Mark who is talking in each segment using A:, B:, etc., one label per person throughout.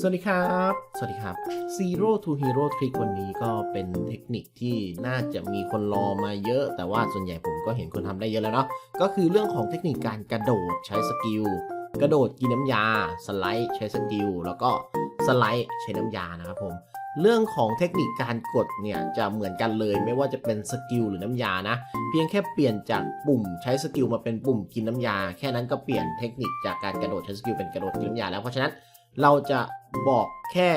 A: สวัสดีครับ สวัสดีครับ Zero to Hero Trick วันนี้ก็เป็นเทคนิคที่น่าจะมีคนรอมาเยอะ แต่ว่าส่วนใหญ่ผมก็เห็นคนทำได้เยอะแล้วเนาะ ก็คือเรื่องของเทคนิคการกระโดดใช้สกิล กระโดดกินน้ำยา สไลด์ใช้สกิล แล้วก็สไลด์ใช้น้ำยานะครับผม เรื่องของเทคนิคการกดเนี่ยจะเหมือนกันเลย ไม่ว่าจะเป็นสกิลหรือน้ำยานะ เพียงแค่เปลี่ยนจากปุ่มใช้สกิลมาเป็นปุ่มกินน้ำยา แค่นั้นก็เปลี่ยนเทคนิคจากการกระโดดใช้สกิลเป็นกระโดดกินน้ำยาแล้ว เพราะฉะนั้น เราจะบอกแค่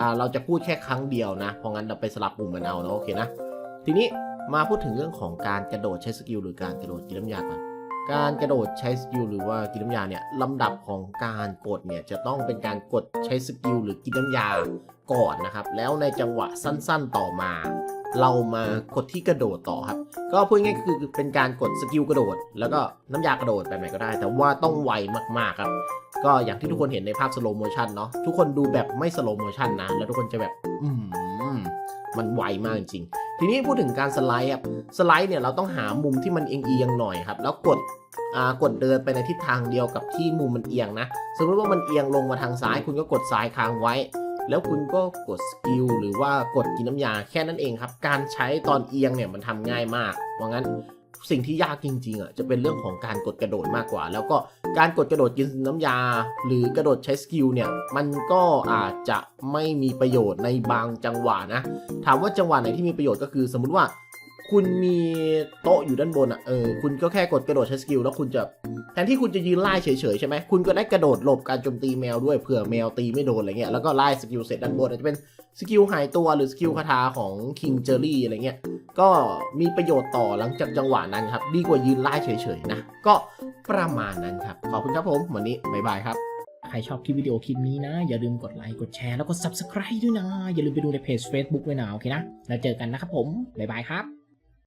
A: อ่าเราจะพูดแค่ครั้งเดียวนะ เพราะงั้นเราไปสลับปุ่มกันเอาเนาะโอเคนะ ทีนี้มาพูดถึงเรื่องของการกระโดดใช้สกิลหรือการกระโดดกินน้ำยาก่อนการกระโดดใช้สกิลหรือว่ากินน้ำยาเนี่ยลำดับของการกดเนี่ยจะต้องเป็นการกดใช้สกิลหรือกินน้ำยาก่อนนะครับ แล้วในจังหวะสั้นๆต่อมา เรามากดที่กระโดดต่อครับ ก็พูดง่ายๆคือเป็นการกดสกิลกระโดด แล้วก็น้ำยากระโดดแบบไหนก็ได้ แต่ว่าต้องไวมากๆครับ ก็อย่างที่ทุกคนเห็นในภาพสโลโมชันเนาะทุกคนดูแบบไม่สโลโมชันนะ แล้วทุกคนจะแบบ อืมมันไวมากจริงๆทีนี้พูดถึงการสไลด์ครับสไลด์เนี่ยเราต้องหามุมที่มันเอียงๆหน่อยครับ แล้วกดอ่ากดเดินไปในทิศทางเดียวกับที่มุมมันเอียงนะ สมมติว่ามันเอียงลงมาทางซ้าย คุณก็กดซ้ายค้างไว้ แล้วคุณก็กดสกิลหรือว่ากดกินน้ำยาแค่นั้นเองครับ การใช้ตอนเอียงเนี่ยมันทำง่ายมาก เพราะงั้นสิ่งที่ยากจริงๆอะจะเป็นเรื่องของการกดกระโดดมากกว่า แล้วก็ การกดกระโดดกินน้ำยา หรือกระโดดใช้สกิลเนี่ย มันก็อาจจะไม่มีประโยชน์ในบางจังหวะนะ ถามว่าจังหวะไหนที่มีประโยชน์ก็คือ สมมติว่าคุณมีโต๊ะอยู่ด้านบนอะ เออ คุณก็แค่กดกระโดดใช้สกิลแล้วคุณจะแทนที่คุณจะยืนไล่เฉยๆใช่ไหมคุณก็ได้กระโดดหลบการโจมตีแมวด้วยเผื่อแมวตีไม่โดนอะไรเงี้ย แล้วก็ไล่สกิลเสร็จด้านบนอาจจะเป็นสกิลหายตัวหรือสกิลคาถาของคิงเจอรี่อะไรเงี้ย ก็มีประโยชน์ต่อหลังจากจังหวะนั้นครับ ดีกว่ายืนไล่เฉยๆนะ ก็ ประมาณนั้นครับ ขอบคุณครับผม วันนี้บ๊ายบายครับ
B: ใครชอบคลิปวิดีโอคลิปนี้นะ อย่าลืมกดไลค์ กดแชร์ แล้วก็ Subscribe ด้วยนะ อย่าลืมไปดูในเพจ Facebook ด้วยนะ โอเคนะ แล้วเจอกันนะครับผม บ๊ายบายครับ